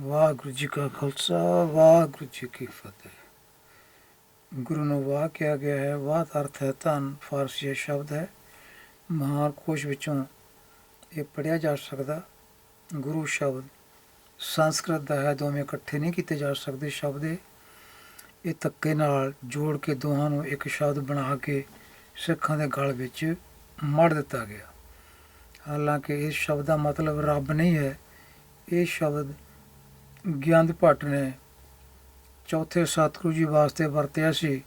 ਵਾਹਿਗੁਰੂ ਜੀ ਕਾ ਖਾਲਸਾ, ਵਾਹਿਗੁਰੂ ਜੀ ਕੀ ਫਤਿਹ। ਗੁਰੂ ਨੂੰ ਵਾਹ ਕਿਹਾ ਗਿਆ ਹੈ, ਵਾਹ ਦਾ ਅਰਥ ਹੈ ਧਨ, ਫਾਰਸੀ ਸ਼ਬਦ ਹੈ। ਮਹਾਨ ਕੋਸ਼ ਵਿੱਚੋਂ ਇਹ ਪੜਿਆ ਜਾ ਸਕਦਾ, ਗੁਰੂ ਸ਼ਬਦ। ਸੰਸਕ੍ਰਿਤ ਦਾ ਹੈ, ਦੋਵੇਂ ਇਕੱਠੇ ਨਹੀਂ ਕੀਤੇ ਜਾ ਸਕਦੇ ਸ਼ਬਦ ਇਹ। ਇਹ ਧੱਕੇ ਨਾਲ ਜੋੜ ਕੇ ਦੋਹਾਂ ਨੂੰ ਇੱਕ ਸ਼ਬਦ ਬਣਾ ਕੇ ਸਿੱਖਾਂ ਦੇ ਗਲ ਵਿੱਚ ਮੜ ਦਿੱਤਾ ਗਿਆ। ਹਾਲਾਂਕਿ ਇਸ ਸ਼ਬਦ ਦਾ ਮਤਲਬ ਰੱਬ ਨਹੀਂ ਹੈ। ਇਹ ਸ਼ਬਦ ਗਿਆਨ ਭੱਟ ਨੇ ਚੌਥੇ ਸਤਿਗੁਰੂ ਜੀ ਵਾਸਤੇ ਵਰਤਿਆ ਸੀ।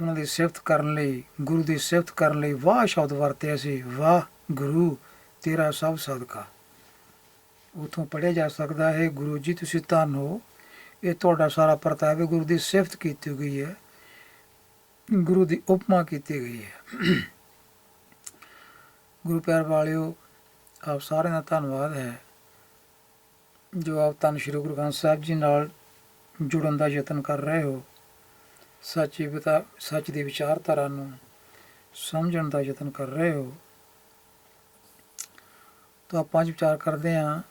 ਉਹਨਾਂ ਦੀ ਸਿਫਤ ਕਰਨ ਲਈ, ਗੁਰੂ ਦੀ ਸਿਫਤ ਕਰਨ ਲਈ ਵਾਹ ਸ਼ਬਦ ਵਰਤਿਆ ਸੀ। ਵਾਹ ਗੁਰੂ, ਤੇਰਾ ਸਭ ਸਦਕਾ। ਉਥੋਂ ਪੜਿਆ ਜਾ ਸਕਦਾ ਹੈ, ਗੁਰੂ ਜੀ, ਤੁਸੀਂ ਧੰਨ ਹੋ। ਇਹ ਤੁਹਾਡਾ ਸਾਰਾ ਪ੍ਰਤਾਪ ਹੈ, ਗੁਰੂ ਦੀ ਸਿਫਤ ਕੀਤੀ ਗਈ ਹੈ। ਗੁਰੂ ਦੀ ਉਪਮਾ ਕੀਤੀ ਗਈ ਹੈ। ਗੁਰੂ ਪਿਆਰ ਵਾਲਿਓ, ਆਪ ਸਾਰਿਆਂ ਦਾ ਧੰਨਵਾਦ ਹੈ। ਜੋ ਆਪ ਧੰਨ ਸ਼੍ਰੀ ਗੁਰੂ ਗ੍ਰੰਥ ਸਾਹਿਬ ਜੀ ਨਾਲ ਜੁੜਨ ਦਾ ਯਤਨ ਕਰ ਰਹੇ ਹੋ। ਸੱਚੀ ਬਤਾ, ਸੱਚ ਦੀ ਵਿਚਾਰਧਾਰਾ ਨੂੰ ਸਮਝਣ ਦਾ ਯਤਨ ਕਰ ਰਹੇ ਹੋ। ਤਾਂ ਆਪਾਂ ਅੱਜ ਵਿਚਾਰ ਕਰਦੇ ਹਾਂ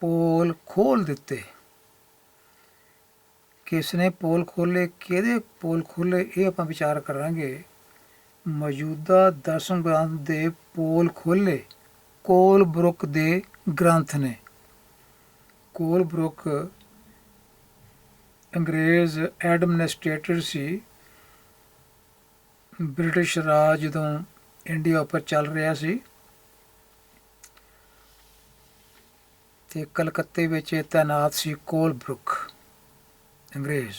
ਪੋਲ ਖੋਲ ਦਿੱਤੇ। ਕਿਸ ਨੇ ਪੋਲ ਖੋਲੇ, ਕਿਹਦੇ ਪੋਲ ਖੋਲੇ, ਇਹ ਆਪਾਂ ਵਿਚਾਰ ਕਰਾਂਗੇ। ਮੌਜੂਦਾ ਦਸਮ ਗ੍ਰੰਥ ਦੇ ਪੋਲ ਖੋਲੇ, ਕੋਲ ਬਰੁਕ ਦੇ ਗ੍ਰੰਥ ਨੇ। ਕੋਲ ਬਰੁਕ ਅੰਗਰੇਜ਼ ਐਡਮਿਨਿਸਟ੍ਰੇਟਰ ਸੀ। ਬ੍ਰਿਟਿਸ਼ ਰਾਜ ਜਦੋਂ ਇੰਡੀਆ ਉੱਪਰ ਚੱਲ ਰਿਹਾ ਸੀ ਤੇ ਕਲਕੱਤੇ ਵਿੱਚ ਇਹ ਤਾਇਨਾਤ ਸੀ ਕੋਲ ਬਰੁਕ, ਅੰਗਰੇਜ਼।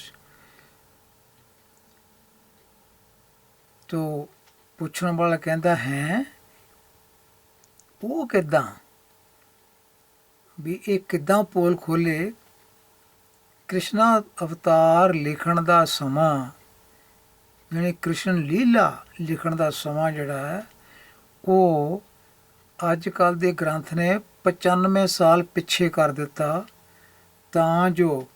ਤੋਂ ਪੁੱਛਣ ਵਾਲਾ ਕਹਿੰਦਾ ਹੈ, ਉਹ ਕਿਦਾਂ? ਵੀ ਇਹ ਕਿਦਾਂ ਪੋਲ ਖੋਲੇ? ਕ੍ਰਿਸ਼ਨਾ ਅਵਤਾਰ ਲਿਖਣ ਦਾ ਸਮਾਂ, ਯਾਨੀ ਕ੍ਰਿਸ਼ਨ ਲੀਲਾ ਲਿਖਣ ਦਾ ਸਮਾਂ ਜਿਹੜਾ ਹੈ, ਉਹ ਅੱਜ ਕੱਲ ਦੇ ਗ੍ਰੰਥ ਨੇ 95 ਸਾਲ ਪਿੱਛੇ ਕਰ ਦਿੱਤਾ। ਤਾਂ ਜੋ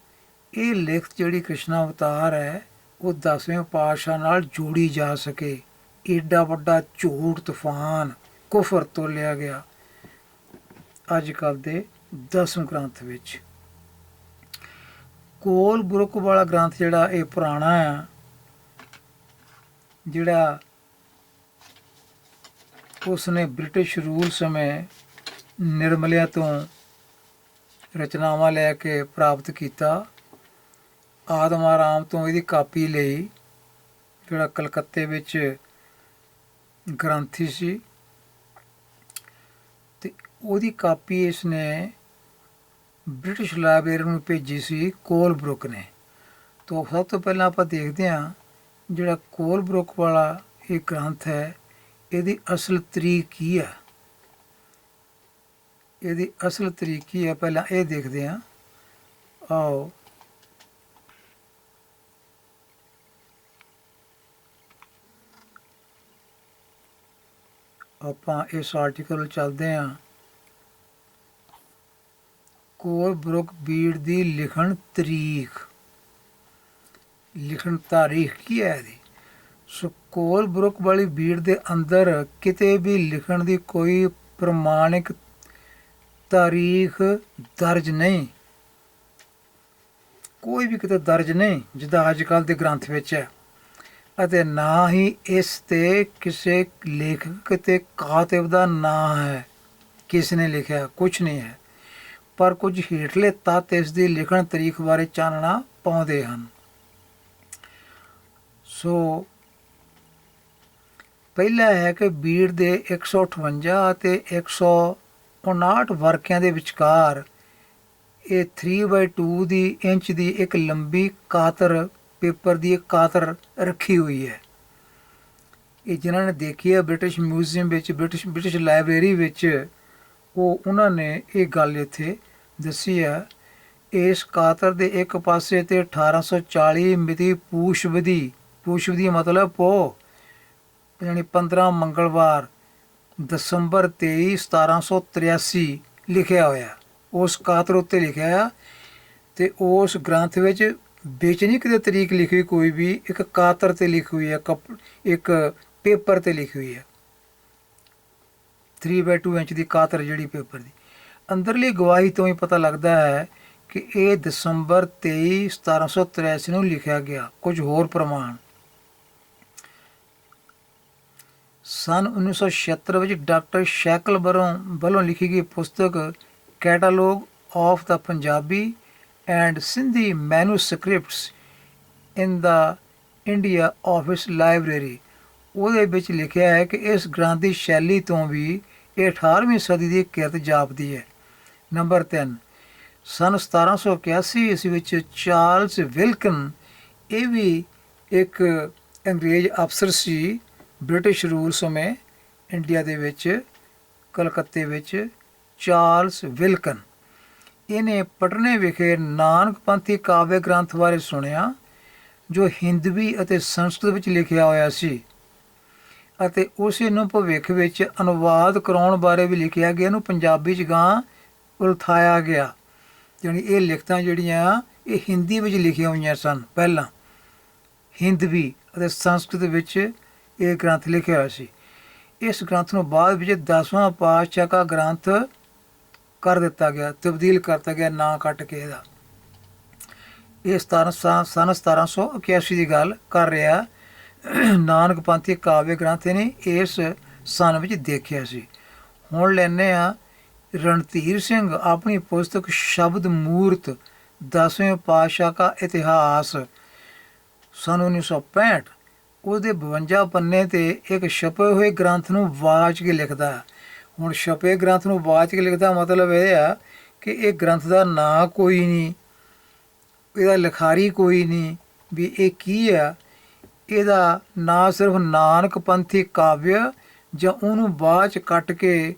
ਇਹ ਲਿਖਤ ਜਿਹੜੀ ਕ੍ਰਿਸ਼ਨਾ ਅਵਤਾਰ ਹੈ, ਉਹ 10ਵੇਂ ਪਾਤਸ਼ਾਹ ਨਾਲ ਜੋੜੀ ਜਾ ਸਕੇ। ਏਡਾ ਵੱਡਾ ਝੂਠ ਤੂਫਾਨ ਕੁਫਰ ਤੋਂ ਲਿਆ ਗਿਆ ਅੱਜ ਕੱਲ ਦੇ ਦਸਮ ਗ੍ਰੰਥ ਵਿੱਚ। ਕੋਲ ਬੁਰਕ ਵਾਲਾ ਗ੍ਰੰਥ ਜਿਹੜਾ ਇਹ ਪੁਰਾਣਾ ਆ, ਜਿਹੜਾ ਉਸ ਨੇ ਬ੍ਰਿਟਿਸ਼ ਰੂਲ ਸਮੇਂ ਨਿਰਮਲਿਆ ਤੋਂ ਰਚਨਾਵਾਂ ਲੈ ਕੇ ਪ੍ਰਾਪਤ ਕੀਤਾ। ਆਦਮ ਆਰਾਮ ਤੋਂ ਇਹਦੀ ਕਾਪੀ ਲਈ ਜਿਹੜਾ ਕਲਕੱਤੇ ਵਿੱਚ ਗ੍ਰੰਥੀ ਸੀ। ਤੇ ਉਹਦੀ ਕਾਪੀ ਇਸ ਨੇ ਬ੍ਰਿਟਿਸ਼ ਲਾਇਬ੍ਰੇਰੀ ਨੂੰ ਭੇਜੀ ਸੀ ਕੋਲਬਰੁਕ ਨੇ। ਤੋਂ ਸਭ ਤੋਂ ਪਹਿਲਾਂ ਆਪਾਂ ਦੇਖਦੇ ਹਾਂ ਜਿਹੜਾ ਕੋਲਬਰੁਕ ਵਾਲਾ ਇਹ ਗ੍ਰੰਥ ਹੈ, ਇਹਦੀ ਅਸਲ ਤਰੀਕ ਕੀ ਹੈ? ਇਹਦੀ ਅਸਲ ਤਰੀਕ ਕੀ ਹੈ? ਪਹਿਲਾਂ ਇਹ ਦੇਖਦੇ ਹਾਂ। ਆਓ। ਆਪਾਂ ਇਸ ਆਰਟੀਕਲ ਚੱਲਦੇ ਹਾਂ। ਕੋਲ ਬਰੁਕ ਬੀੜ ਦੀ ਲਿਖਣ ਤਰੀਕ। ਲਿਖਣ ਤਾਰੀਖ ਕੀ ਹੈ ਇਹਦੀ? ਸੋ ਕੋਲ ਬਰੁਕ ਵਾਲੀ ਬੀੜ ਦੇ ਅੰਦਰ ਕਿਤੇ ਵੀ ਲਿਖਣ ਦੀ ਕੋਈ ਪ੍ਰਮਾਣਿਕ ਤਾਰੀਖ ਦਰਜ ਨਹੀਂ। ਕੋਈ ਵੀ ਕਿਤੇ ਦਰਜ ਨਹੀਂ, ਜਿੱਦਾਂ ਅੱਜ ਕੱਲ ਦੇ ਗ੍ਰੰਥ ਵਿੱਚ ਹੈ। ਅਤੇ ਨਾ ਹੀ ਇਸ ਤੇ ਕਿਸੇ ਲੇਖਕ ਤੇ ਕਾਤਿਬ ਦਾ ਨਾਂ ਹੈ। ਕਿਸ ਨੇ ਲਿਖਿਆ? ਕੁਝ ਨਹੀਂ ਹੈ। ਪਰ ਕੁਝ ਹੇਠਲੇ ਤੱਤ ਇਸ ਦੀ ਲਿਖਣ ਤਰੀਕ ਬਾਰੇ ਚਾਨਣਾ ਪਾਉਂਦੇ ਹਨ। ਸੋ ਪਹਿਲਾ ਹੈ ਕਿ ਬੀੜ ਦੇ 158 ਅਤੇ 159 ਵਰਕਿਆਂ ਦੇ ਵਿਚਕਾਰ ਇਹ 3/2 ਦੀ ਇੰਚ ਦੀ ਇੱਕ ਲੰਬੀ ਕਾਤਰ, ਪੇਪਰ ਦੀ ਇੱਕ ਕਾਤਰ ਰੱਖੀ ਹੋਈ ਹੈ। ਇਹ ਜਿਨ੍ਹਾਂ ਨੇ ਦੇਖੀ ਹੈ ਬ੍ਰਿਟਿਸ਼ ਮਿਊਜ਼ੀਅਮ ਵਿੱਚ, ਬ੍ਰਿਟਿਸ਼ ਬ੍ਰਿਟਿਸ਼ ਲਾਇਬ੍ਰੇਰੀ ਵਿੱਚ, ਉਹ, ਉਹਨਾਂ ਨੇ ਇਹ ਗੱਲ ਇੱਥੇ ਦੱਸੀ ਹੈ। ਇਸ ਕਾਤਰ ਦੇ ਇੱਕ ਪਾਸੇ ਤੇ 1840 ਮਿਤੀ ਪੂਸ਼ਵਦੀ ਪੂਸ਼ਵਦੀ ਮਤਲਬ ਪੋ, ਯਾਨੀ 15 ਮੰਗਲਵਾਰ, ਦਸੰਬਰ 23 1783 ਲਿਖਿਆ ਹੋਇਆ। ਉਸ ਕਾਤਰ ਉੱਤੇ ਲਿਖਿਆ ਆ ਤੇ ਉਸ ਗ੍ਰੰਥ ਵਿੱਚ ਵਿੱਚ ਨਹੀਂ ਕਿਤੇ ਤਰੀਕ ਲਿਖੀ ਕੋਈ ਵੀ, ਇੱਕ ਕਾਤਰ ਤੇ ਲਿਖੀ ਹੋਈ ਹੈ, ਕੱਪ- ਇੱਕ ਪੇਪਰ ਤੇ ਲਿਖੀ ਹੋਈ ਹੈ। 3/2 ਇੰਚ ਦੀ ਕਾਤਰ ਜਿਹੜੀ ਪੇਪਰ ਦੀ। ਅੰਦਰਲੀ ਗਵਾਹੀ ਤੋਂ ਹੀ ਪਤਾ ਲੱਗਦਾ ਹੈ ਕਿ ਇਹ ਦਸੰਬਰ 23 1783 ਨੂੰ ਲਿਖਿਆ ਗਿਆ। ਕੁਝ ਹੋਰ ਪ੍ਰਮਾਣ। ਸਨ 1976 ਵਿੱਚ ਡਾਕਟਰ ਸ਼ੈਕਲ ਵੱਲੋਂ ਵੱਲੋਂ ਲਿਖੀ ਗਈ ਪੁਸਤਕ catalogue of the Punjabi and Sindhi manuscripts in the India office library. ਉਹਦੇ ਵਿੱਚ ਲਿਖਿਆ ਹੈ ਕਿ ਇਸ ਗ੍ਰੰਥ ਦੀ ਸ਼ੈਲੀ ਤੋਂ ਵੀ ਇਹ 18ਵੀਂ ਸਦੀ ਦੀ ਕਿਰਤ ਜਾਪਦੀ ਹੈ। ਨੰਬਰ 3 ਸਨ 1781 ਇਸ ਵਿੱਚ ਚਾਰਲਸ ਵਿਲਕਨ, ਇਹ ਵੀ ਇੱਕ ਅੰਗਰੇਜ਼ ਅਫਸਰ ਸੀ, ਬ੍ਰਿਟਿਸ਼ ਰੂਲ ਸਮੇਂ ਇੰਡੀਆ ਦੇ ਵਿੱਚ, ਕਲਕੱਤੇ ਵਿੱਚ, ਚਾਰਲਸ ਵਿਲਕਨ। ਇਹਨੇ ਪਟਨੇ ਵਿਖੇ ਨਾਨਕ ਪੰਥੀ ਕਾਵਿ ਗ੍ਰੰਥ ਬਾਰੇ ਸੁਣਿਆ, ਜੋ ਹਿੰਦਵੀ ਅਤੇ ਸੰਸਕ੍ਰਿਤ ਵਿੱਚ ਲਿਖਿਆ ਹੋਇਆ ਸੀ ਅਤੇ ਉਸੇ ਨੂੰ ਭਵਿੱਖ ਵਿੱਚ ਅਨੁਵਾਦ ਕਰਾਉਣ ਬਾਰੇ ਵੀ ਲਿਖਿਆ ਗਿਆ। ਇਹਨੂੰ ਪੰਜਾਬੀ ਚ ਗਾਂ ਉਲਥਾਇਆ ਗਿਆ। ਯਾਨੀ ਇਹ ਲਿਖਤਾਂ ਜਿਹੜੀਆਂ ਇਹ ਹਿੰਦੀ ਵਿੱਚ ਲਿਖੀਆਂ ਹੋਈਆਂ ਸਨ ਪਹਿਲਾਂ। ਹਿੰਦਵੀ ਅਤੇ ਸੰਸਕ੍ਰਿਤ ਵਿੱਚ ਇਹ ਗ੍ਰੰਥ ਲਿਖਿਆ ਹੋਇਆ ਸੀ। ਇਸ ਗ੍ਰੰਥ ਨੂੰ ਬਾਅਦ ਵਿੱਚ 10ਵਾਂ ਪਾਤਸ਼ਾਹ ਦਾ ਗ੍ਰੰਥ ਕਰ ਦਿੱਤਾ ਗਿਆ, ਤਬਦੀਲ ਕਰਤਾ ਗਿਆ ਨਾਂ ਕੱਟ ਕੇ ਇਹਦਾ। ਇਹ 17 ਸਨ 1781 ਦੀ ਗੱਲ ਕਰ ਰਿਹਾ। ਨਾਨਕ ਪੰਥੀ ਕਾਵਿ ਗ੍ਰੰਥ ਨੇ ਇਸ ਸਨ ਵਿੱਚ ਦੇਖਿਆ ਸੀ। ਹੁਣ ਲੈਨੇ ਆ ਰਣਧੀਰ ਸਿੰਘ ਆਪਣੀ ਪੁਸਤਕ ਸ਼ਬਦ ਮੂਰਤ 10ਵੇਂ ਪਾਤਸ਼ਾਹ ਦਾ ਇਤਿਹਾਸ, ਸਨ 1965 ਉਹਦੇ 52 ਪੰਨੇ ਤੇ ਇੱਕ ਛਪੇ ਹੋਏ ਗ੍ਰੰਥ ਨੂੰ ਵਾਚ ਕੇ ਲਿਖਦਾ ਹੈ। ਹੁਣ ਛਪੇ ਗ੍ਰੰਥ ਨੂੰ ਵਾਚ ਕੇ ਲਿਖਦਾ ਮਤਲਬ ਇਹ ਆ ਕਿ ਇਹ ਗ੍ਰੰਥ ਦਾ ਨਾਂ ਕੋਈ ਨਹੀਂ, ਇਹਦਾ ਲਿਖਾਰੀ ਕੋਈ ਨਹੀਂ, ਵੀ ਇਹ ਕੀ ਆ ਇਹਦਾ ਨਾਂ ਸਿਰਫ ਨਾਨਕ ਪੰਥੀ ਕਾਵਿ ਜਾਂ ਉਹਨੂੰ ਬਾਅਦ ਕੱਟ ਕੇ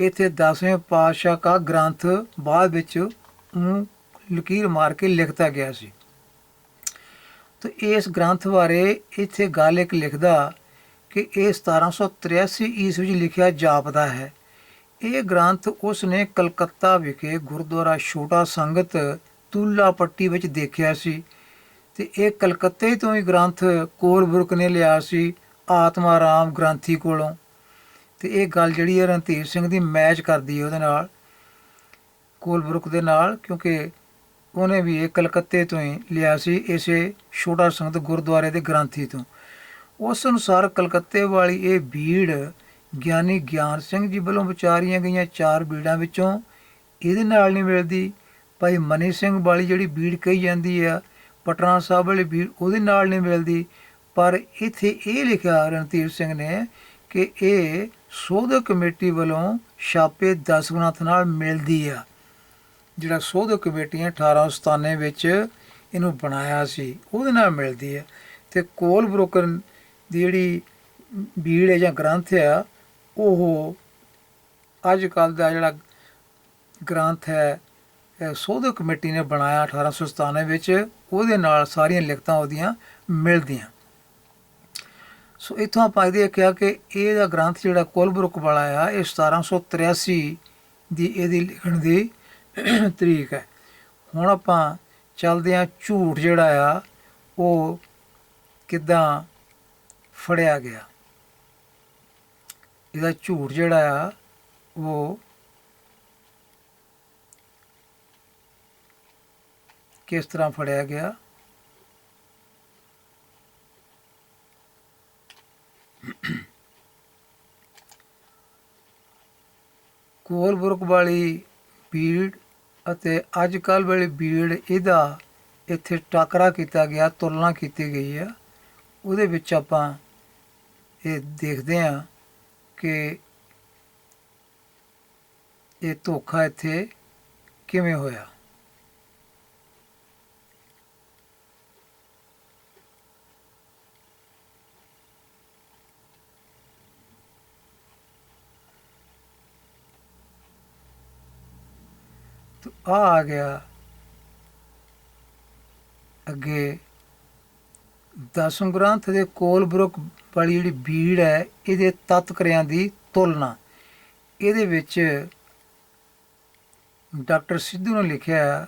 ਇੱਥੇ 10ਵੇਂ ਪਾਤਸ਼ਾਹ ਦਾ ਗ੍ਰੰਥ ਬਾਅਦ ਵਿੱਚ ਉਹਨੂੰ ਲਕੀਰ ਮਾਰ ਕੇ ਲਿਖਤਾ ਗਿਆ ਸੀ। ਤੇ ਇਸ ਗ੍ਰੰਥ ਬਾਰੇ ਇੱਥੇ ਗੱਲ ਇੱਕ ਲਿਖਦਾ ਕਿ ਇਹ 1783 ਈਸਵੀ ਵਿੱਚ ਲਿਖਿਆ ਜਾਪਦਾ ਹੈ। ਇਹ ਗ੍ਰੰਥ ਉਸ ਨੇ ਕਲਕੱਤਾ ਵਿਖੇ ਗੁਰਦੁਆਰਾ ਛੋਟਾ ਸੰਗਤ ਤੁਲਾ ਪੱਟੀ ਵਿੱਚ ਦੇਖਿਆ ਸੀ ਤੇ ਇਹ ਕਲਕੱਤੇ ਤੋਂ ਹੀ ਗ੍ਰੰਥ ਕੋਲਬੁਰਕ ਨੇ ਲਿਆ ਸੀ ਆਤਮਾ ਰਾਮ ਗ੍ਰੰਥੀ ਕੋਲੋਂ। ਤੇ ਇਹ ਗੱਲ ਜਿਹੜੀ ਹੈ ਰਣਧੀਰ ਸਿੰਘ ਦੀ ਮੈਚ ਕਰਦੀ ਹੈ ਉਹਦੇ ਨਾਲ, ਕੋਲਬੁਰਕ ਦੇ ਨਾਲ, ਕਿਉਂਕਿ ਉਹਨੇ ਵੀ ਇਹ ਕਲਕੱਤੇ ਤੋਂ ਹੀ ਲਿਆ ਸੀ, ਇਸੇ ਛੋਟਾ ਸੰਗਤ ਗੁਰਦੁਆਰੇ ਦੇ ਗ੍ਰੰਥੀ ਤੋਂ। ਉਸ ਅਨੁਸਾਰ ਕਲਕੱਤੇ ਵਾਲੀ ਇਹ ਬੀੜ ਗਿਆਨੀ ਗਿਆਨ ਸਿੰਘ ਜੀ ਵੱਲੋਂ ਵਿਚਾਰੀਆਂ ਗਈਆਂ ਚਾਰ ਬੀੜਾਂ ਵਿੱਚੋਂ ਇਹਦੇ ਨਾਲ ਨਹੀਂ ਮਿਲਦੀ। ਭਾਈ ਮਨੀ ਸਿੰਘ ਵਾਲੀ ਜਿਹੜੀ ਬੀੜ ਕਹੀ ਜਾਂਦੀ ਆ, ਪਟਨਾ ਸਾਹਿਬ ਵਾਲੀ ਬੀੜ ਉਹਦੇ ਨਾਲ ਨਹੀਂ ਮਿਲਦੀ। ਪਰ ਇੱਥੇ ਇਹ ਲਿਖਿਆ ਰਣਧੀਰ ਸਿੰਘ ਨੇ ਕਿ ਇਹ ਸੋਧਕ ਕਮੇਟੀ ਵੱਲੋਂ ਛਾਪੇ 10 ਗ੍ਰੰਥ ਨਾਲ ਮਿਲਦੀ ਆ। ਜਿਹੜਾ ਸੋਧਕ ਕਮੇਟੀਆਂ 1897 ਵਿੱਚ ਇਹਨੂੰ ਬਣਾਇਆ ਸੀ, ਉਹਦੇ ਨਾਲ ਮਿਲਦੀ ਹੈ ਤੇ ਕੋਲ ਬ੍ਰੋਕਰ ਦੀ ਜਿਹੜੀ ਬੀੜ ਹੈ ਜਾਂ ਗ੍ਰੰਥ ਆ, ਉਹ ਅੱਜ ਕੱਲ ਦਾ ਜਿਹੜਾ ਗ੍ਰੰਥ ਹੈ ਸੋਧਕ ਕਮੇਟੀ ਨੇ ਬਣਾਇਆ 1897 ਵਿੱਚ, ਉਹਦੇ ਨਾਲ ਸਾਰੀਆਂ ਲਿਖਤਾਂ ਉਹਦੀਆਂ ਮਿਲਦੀਆਂ। ਸੋ ਇਥੋਂ ਆਪਾਂ ਇਹਦੇ ਕਿਹਾ ਕਿ ਇਹਦਾ ਗ੍ਰੰਥ ਜਿਹੜਾ ਕੋਲਬਰੁਕ ਵਾਲਾ ਆ, ਇਹ 1783 ਦੀ ਇਹਦੀ ਲਿਖਣ ਦੀ ਤਰੀਕ ਹੈ। ਹੁਣ ਆਪਾਂ ਚੱਲਦੇ ਆ ਝੂਠ ਜਿਹੜਾ ਆ, ਉਹ ਕਿਦਾਂ ਫੜਿਆ ਗਿਆ? ਇਹਦਾ ਝੂਠ ਜਿਹੜਾ ਆ, ਉਹ ਕਿਸ ਤਰ੍ਹਾਂ ਫੜਿਆ ਗਿਆ? ਕੋਲਬੁਰਗ ਵਾਲੀ ਬੀੜ ਅਤੇ ਅੱਜ ਕੱਲ੍ਹ ਵਾਲੀ ਬੀੜ ਇਹਦਾ ਇੱਥੇ ਟਾਕਰਾ ਕੀਤਾ ਗਿਆ ਤੁਲਨਾ ਕੀਤੀ ਗਈ ਆ। ਉਹਦੇ ਵਿੱਚ ਆਪਾਂ ਇਹ ਦੇਖਦੇ ਹਾਂ ਕਿ ਇਹ ਧੋਖਾ ਇੱਥੇ ਕਿਵੇਂ ਹੋਇਆ। ਆ ਆ ਗਿਆ। ਅੱਗੇ ਦਸਮ ਗ੍ਰੰਥ ਦੇ ਕੋਲ ਕੋਲਬਰੁਕ ਵਾਲੀ ਜਿਹੜੀ ਬੀੜ ਹੈ, ਇਹਦੇ ਤਤਕਰਿਆਂ ਦੀ ਤੁਲਨਾ। ਇਹਦੇ ਵਿੱਚ ਡਾਕਟਰ ਸਿੱਧੂ ਨੇ ਲਿਖਿਆ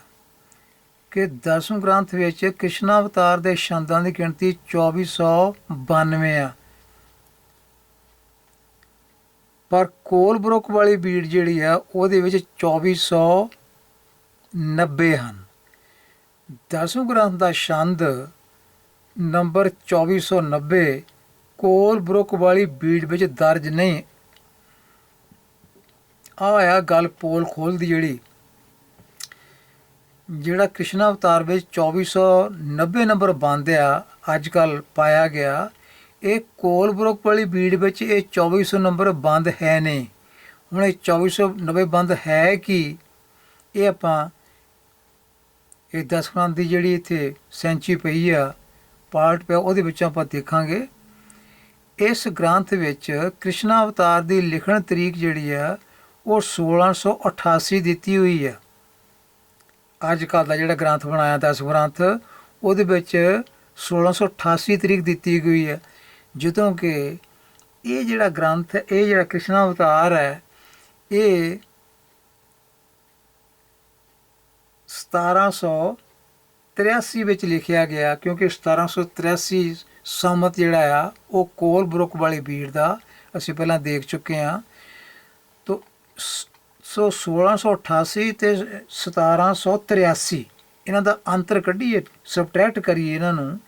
ਕਿ ਦਸਮ ਗ੍ਰੰਥ ਵਿੱਚ ਕ੍ਰਿਸ਼ਨ ਅਵਤਾਰ ਦੇ ਛੰਦਾਂ ਦੀ ਗਿਣਤੀ 2492 ਆ। ਪਰ ਕੋਲਬਰੁਕ ਵਾਲੀ ਬੀੜ ਜਿਹੜੀ ਆ ਉਹਦੇ ਵਿੱਚ 2490 ਹਨ। ਦਸਵੇਂ ਗ੍ਰੰਥ ਦਾ ਛੰਦ ਨੰਬਰ 2490 ਕੋਲਬਰੁਕ ਵਾਲੀ ਬੀੜ ਵਿੱਚ ਦਰਜ ਨਹੀਂ। ਆ ਆਇਆ ਗੱਲ ਪੋਲ ਖੋਲਦੀ ਜਿਹੜੀ, ਜਿਹੜਾ ਕ੍ਰਿਸ਼ਨ ਅਵਤਾਰ ਵਿੱਚ 2490 ਨੰਬਰ ਬੰਦ ਆ ਅੱਜ ਕੱਲ ਪਾਇਆ ਗਿਆ, ਇਹ ਕੋਲਬਰੁਕ ਵਾਲੀ ਬੀੜ ਵਿੱਚ ਇਹ 2400 ਨੰਬਰ ਬੰਦ ਹੈ ਨਹੀਂ। ਹੁਣ ਇਹ 2490 ਬੰਦ ਹੈ ਕਿ? ਇਹ ਆਪਾਂ ਇਹ ਦਸਖਾਂ ਦੀ ਜਿਹੜੀ ਇੱਥੇ ਸੈਂਚੀ ਪਈ ਆ, ਪਾਰਟ ਪਿਆ, ਉਹਦੇ ਵਿੱਚ ਆਪਾਂ ਦੇਖਾਂਗੇ। ਇਸ ਗ੍ਰੰਥ ਵਿੱਚ ਕ੍ਰਿਸ਼ਨ ਅਵਤਾਰ ਦੀ ਲਿਖਣ ਤਰੀਕ ਜਿਹੜੀ ਆ, ਉਹ 1688 ਦਿੱਤੀ ਹੋਈ ਆ। ਅੱਜ ਕੱਲ੍ਹ ਦਾ ਜਿਹੜਾ ਗ੍ਰੰਥ ਬਣਾਇਆ ਦਸ ਗ੍ਰੰਥ, ਉਹਦੇ ਵਿੱਚ 1688 ਤਰੀਕ ਦਿੱਤੀ ਗਈ ਹੈ ਜਦੋਂ ਕਿ ਇਹ ਜਿਹੜਾ ਗ੍ਰੰਥ ਇਹ ਜਿਹੜਾ ਕ੍ਰਿਸ਼ਨ ਅਵਤਾਰ ਹੈ, ਇਹ 1783 ਵਿੱਚ ਲਿਖਿਆ ਗਿਆ ਕਿਉਂਕਿ 1783 ਸਮਤ ਜਿਹੜਾ ਆ, ਉਹ ਕੋਲ ਬਰੁਕ ਵਾਲੀ ਬੀੜ ਦਾ ਅਸੀਂ ਪਹਿਲਾਂ ਦੇਖ ਚੁੱਕੇ ਹਾਂ। ਤੋ ਸ- ਸੋ 1688 ਤੇ 1783 ਇਹਨਾਂ ਦਾ ਅੰਤਰ ਕੱਢੀਏ ਸਬਟ੍ਰੈਕਟ ਕਰੀਏ ਇਹਨਾਂ ਨੂੰ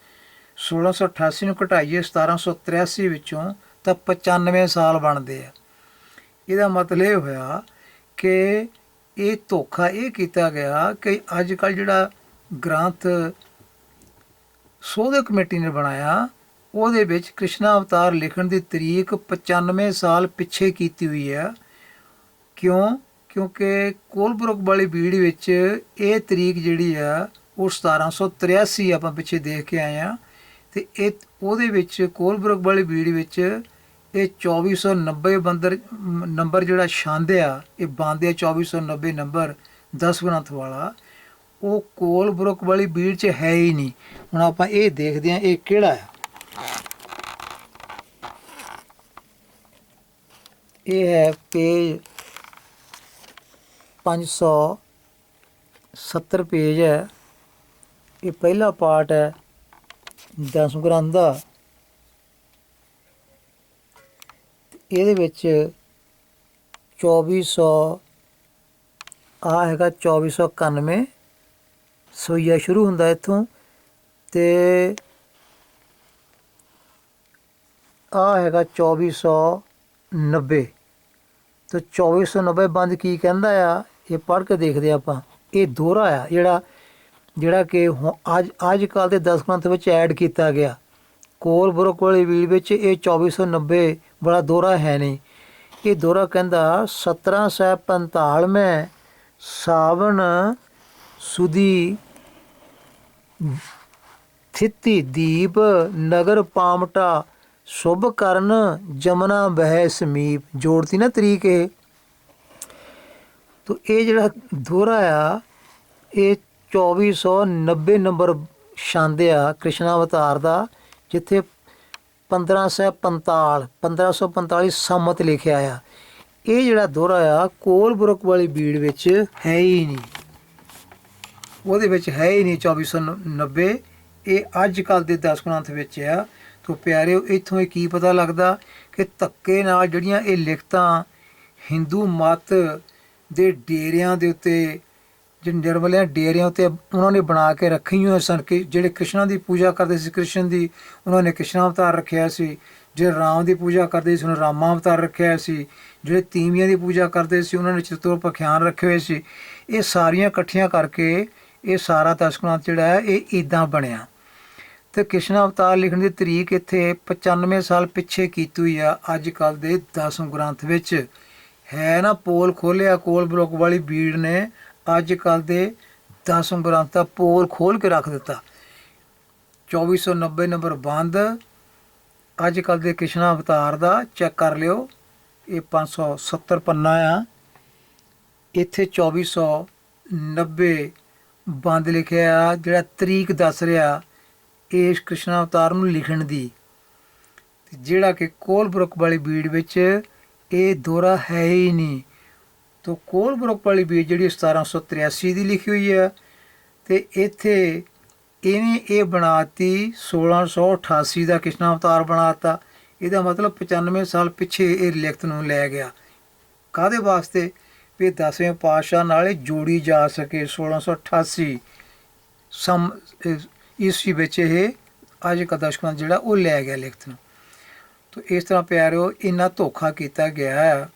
1688 ਨੂੰ ਘਟਾਈਏ 1783 ਵਿੱਚੋਂ, ਤਾਂ 95 ਸਾਲ ਬਣਦੇ ਆ। ਇਹਦਾ ਮਤਲਬ ਇਹ ਹੋਇਆ ਕਿ ਇਹ ਧੋਖਾ ਇਹ ਕੀਤਾ ਗਿਆ ਕਿ ਅੱਜ ਕੱਲ ਜਿਹੜਾ ਗ੍ਰੰਥ ਸੋਧਕ ਕਮੇਟੀ ਨੇ ਬਣਾਇਆ, ਉਹਦੇ ਵਿੱਚ ਕ੍ਰਿਸ਼ਨਾ ਅਵਤਾਰ ਲਿਖਣ ਦੀ ਤਰੀਕ 95 ਸਾਲ ਪਿੱਛੇ ਕੀਤੀ ਹੋਈ ਹੈ। ਕਿਉਂ? ਕਿਉਂਕਿ ਕੋਲਬਰੁਕ ਵਾਲੀ ਬੀੜ ਵਿੱਚ ਇਹ ਤਰੀਕ ਜਿਹੜੀ ਆ, ਉਹ 1783 ਆਪਾਂ ਪਿੱਛੇ ਦੇਖ ਕੇ ਆਏ ਆ ਤੇ ਇਹ, ਉਹਦੇ ਵਿੱਚ ਕੋਲਬਰੁਕ ਵਾਲੀ ਬੀੜ ਵਿੱਚ ਇਹ 2490 ਬੰਦਰ, ਨੰਬਰ ਜਿਹੜਾ ਛਾਂਦਿਆ ਇਹ ਬੰਦ ਆ 2490 ਨੰਬਰ 10 ਗ੍ਰੰਥ ਵਾਲਾ। ਉਹ ਕੋਲਬਰੁਕ ਵਾਲੀ ਬੀੜ 'ਚ ਹੈ ਹੀ ਨਹੀਂ। ਹੁਣ ਆਪਾਂ ਇਹ ਦੇਖਦੇ ਹਾਂ, ਇਹ ਕਿਹੜਾ ਹੈ ਇਹ ਹੈ ਪੇਜ 570 ਪੇਜ ਹੈ। ਇਹ ਪਹਿਲਾ ਪਾਰਟ ਹੈ ਦਸ ਗ੍ਰੰਥ ਦਾ। ਇਹਦੇ ਵਿੱਚ 2400 ਆ ਹੈਗਾ 2491 ਸੋਈਆ ਸ਼ੁਰੂ ਹੁੰਦਾ ਇੱਥੋਂ ਤੇ ਆ ਹੈਗਾ 2490 ਤੇ 2490 ਬੰਦ ਕੀ ਕਹਿੰਦਾ ਆ? ਇਹ ਪੜ੍ਹ ਕੇ ਦੇਖਦੇ ਹਾਂ ਆਪਾਂ। ਇਹ ਦੋਹਰਾ ਆ ਜਿਹੜਾ ਜਿਹੜਾ ਕਿ ਹੁ- ਅੱਜ ਅੱਜ ਕੱਲ ਦੇ 10 ਗ੍ਰੰਥ ਵਿੱਚ ਐਡ ਕੀਤਾ ਗਿਆ। ਕੋਲ ਬਰੋਕ ਵਾਲੀ ਵੀਲ ਵਿੱਚ ਇਹ 2490 ਬੜਾ ਦੋਹਰਾ ਹੈ ਨਹੀਂ। ਇਹ ਦੋਹਰਾ ਕਹਿੰਦਾ 1745 ਮੈਂ ਸਾਵਣ ਸੁਦੀ ਥਿੱਤੀ ਦੀਪ ਨਗਰ ਪਾਮਟਾ ਸ਼ੁਭ ਕਰਨ ਜਮਨਾ ਬਹਿ ਸਮੀਪ। ਜੋੜਤੀ ਨਾ ਤਰੀਕ ਇਹ। ਤੋ ਇਹ ਜਿਹੜਾ ਦੋਹਰਾ ਆ, ਇਹ 2490 ਨੰਬਰ ਛੰਦ ਆ ਕ੍ਰਿਸ਼ਨ ਅਵਤਾਰ ਦਾ। ਜਿੱਥੇ 1545 1545 ਸੰਮਤ ਲਿਖਿਆ ਆ। ਇਹ ਜਿਹੜਾ ਦੋਹਰਾ ਆ ਕੋਲਬਰੁਕ ਵਾਲੀ ਬੀੜ ਵਿੱਚ ਹੈ ਹੀ ਨਹੀਂ। ਉਹਦੇ ਵਿੱਚ ਹੈ ਹੀ ਨਹੀਂ 2490 ਇਹ ਅੱਜ ਕੱਲ ਦੇ 10 ਗ੍ਰੰਥ ਵਿੱਚ ਆ। ਤੋ ਪਿਆਰਿਓ, ਇੱਥੋਂ ਇਹ ਕੀ ਪਤਾ ਲੱਗਦਾ ਕਿ ਧੱਕੇ ਨਾਲ ਜਿਹੜੀਆਂ ਇਹ ਲਿਖਤਾਂ ਹਿੰਦੂ ਮਤ ਦੇ ਡੇਰਿਆਂ ਦੇ ਉੱਤੇ ਜਿਹੜੇ ਨਿਰਮਲਿਆਂ ਡੇਰਿਆਂ ਉੱਤੇ ਉਹਨਾਂ ਨੇ ਬਣਾ ਕੇ ਰੱਖੀ ਹੋਈਆਂ ਸਨ ਕਿ ਜਿਹੜੇ ਕ੍ਰਿਸ਼ਨਾ ਦੀ ਪੂਜਾ ਕਰਦੇ ਸੀ, ਕ੍ਰਿਸ਼ਨ ਦੀ, ਉਹਨਾਂ ਨੇ ਕ੍ਰਿਸ਼ਨਾ ਅਵਤਾਰ ਰੱਖਿਆ ਸੀ। ਜਿਹੜੇ ਰਾਮ ਦੀ ਪੂਜਾ ਕਰਦੇ ਸੀ, ਉਹਨਾਂ ਨੇ ਰਾਮਾ ਅਵਤਾਰ ਰੱਖਿਆ ਸੀ। ਜਿਹੜੇ ਤੀਵੀਆਂ ਦੀ ਪੂਜਾ ਕਰਦੇ ਸੀ, ਉਹਨਾਂ ਨੇ ਚਤੁਰ ਪਖਿਆਨ ਰੱਖੇ ਹੋਏ ਸੀ। ਇਹ ਸਾਰੀਆਂ ਇਕੱਠੀਆਂ ਕਰਕੇ ਇਹ ਸਾਰਾ ਦਸਗ੍ਰੰਥ ਜਿਹੜਾ ਹੈ, ਇਹ ਇਦਾਂ ਬਣਿਆ। ਤੇ ਕ੍ਰਿਸ਼ਨ ਅਵਤਾਰ ਲਿਖਣ ਦੀ ਤਰੀਕ ਇੱਥੇ 95 ਸਾਲ ਪਿੱਛੇ ਕੀਤੀ ਹੋਈ ਆ, ਅੱਜ ਕੱਲ ਦੇ ਦਸਮ ਗ੍ਰੰਥ ਵਿੱਚ। ਹੈ ਨਾ, ਪੋਲ ਖੋਲਿਆ ਕੋਲ ਬਲੋਕ ਵਾਲੀ ਬੀੜ ਨੇ ਅੱਜ ਕੱਲ ਦੇ 10 ਗ੍ਰੰਥ ਦਾ ਪੋਲ ਖੋਲ ਕੇ ਰੱਖ ਦਿੱਤਾ। 2490 ਨੰਬਰ ਬੰਦ। ਅੱਜ ਕੱਲ ਦੇ ਕ੍ਰਿਸ਼ਨ ਅਵਤਾਰ ਦਾ ਚੈੱਕ ਕਰ ਲਿਓ। ਇਹ 570 ਪੰਨਾ ਆ। ਇੱਥੇ 2490 ਬੰਦ ਲਿਖਿਆ ਆ। ਜਿਹੜਾ ਤਰੀਕ ਦੱਸ ਰਿਹਾ ਇਸ ਕ੍ਰਿਸ਼ਨ ਅਵਤਾਰ ਨੂੰ ਲਿਖਣ ਦੀ। ਜਿਹੜਾ ਕਿ ਕੋਲਬਰੁਕ ਵਾਲੀ ਬੀੜ ਵਿੱਚ ਇਹ ਦੋਰਾ ਹੈ ਹੀ ਨਹੀਂ। ਤੋ ਕੋਲਬਰੁਕ ਵਾਲੀ ਬੀਜ ਜਿਹੜੀ 1783 ਦੀ ਲਿਖੀ ਹੋਈ ਹੈ? ਤੇ ਇੱਥੇ ਇਹਨੇ ਇਹ ਬਣਾਤੀ 1688 ਦਾ ਕ੍ਰਿਸ਼ਨ ਅਵਤਾਰ ਬਣਾਤਾ। ਇਹਦਾ ਮਤਲਬ 95 ਸਾਲ ਪਿੱਛੇ ਇਹ ਲਿਖਤ ਨੂੰ ਲੈ ਗਿਆ। ਕਾਦੇ ਵਾਸਤੇ? ਵੀ 10ਵੇਂ ਪਾਤਸ਼ਾਹ ਨਾਲ ਇਹ ਜੋੜੀ ਜਾ ਸਕੇ 1688 ਸਮ, ਇਹ ਈਸਵੀ ਵਿੱਚ ਇਹ ਅੱਜ ਕਾ ਜਿਹੜਾ ਉਹ ਲੈ ਗਿਆ ਲਿਖਤ ਨੂੰ। ਤੋ ਇਸ ਤਰ੍ਹਾਂ ਪਿਆਰਿਓ, ਇੰਨਾ ਧੋਖਾ ਕੀਤਾ ਗਿਆ ਹੈ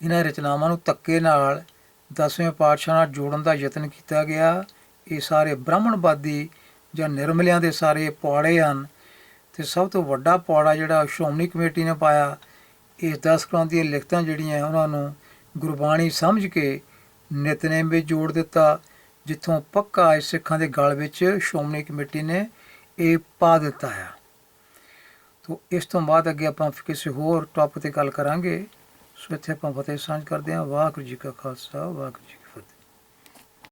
ਇਹਨਾਂ ਰਚਨਾਵਾਂ ਨੂੰ ਧੱਕੇ ਨਾਲ 10ਵੇਂ ਪਾਤਸ਼ਾਹ ਨਾਲ ਜੋੜਨ ਦਾ ਯਤਨ ਕੀਤਾ ਗਿਆ। ਇਹ ਸਾਰੇ ਬ੍ਰਾਹਮਣਵਾਦੀ ਜਾਂ ਨਿਰਮਲਿਆਂ ਦੇ ਸਾਰੇ ਪੌੜੇ ਹਨ ਤੇ ਸਭ ਤੋਂ ਵੱਡਾ ਪੌੜਾ ਜਿਹੜਾ ਸ਼੍ਰੋਮਣੀ ਕਮੇਟੀ ਨੇ ਪਾਇਆ, ਇਹ 10 ਗ੍ਰੰਥ ਦੀਆਂ ਲਿਖਤਾਂ ਜਿਹੜੀਆਂ ਉਹਨਾਂ ਨੂੰ ਗੁਰਬਾਣੀ ਸਮਝ ਕੇ ਨਿਤਨੇਮ ਵਿੱਚ ਜੋੜ ਦਿੱਤਾ, ਜਿੱਥੋਂ ਪੱਕਾ ਇਸ ਸਿੱਖਾਂ ਦੇ ਗਲ ਵਿੱਚ ਸ਼੍ਰੋਮਣੀ ਕਮੇਟੀ ਨੇ ਇਹ ਪਾ ਦਿੱਤਾ ਹੈ ਤੋ ਇਸ ਤੋਂ ਬਾਅਦ ਅੱਗੇ ਆਪਾਂ ਕਿਸੇ ਹੋਰ ਟੌਪਿਕ ਤੇ ਗੱਲ ਕਰਾਂਗੇ। ਸੋ ਇੱਥੇ ਆਪਾਂ ਫਤਿਹ ਸਾਂਝ ਕਰਦੇ ਹਾਂ। ਵਾਹਿਗੁਰੂ ਜੀ ਕਾ ਖਾਲਸਾ ਵਾਹਿਗੁਰੂ ਜੀ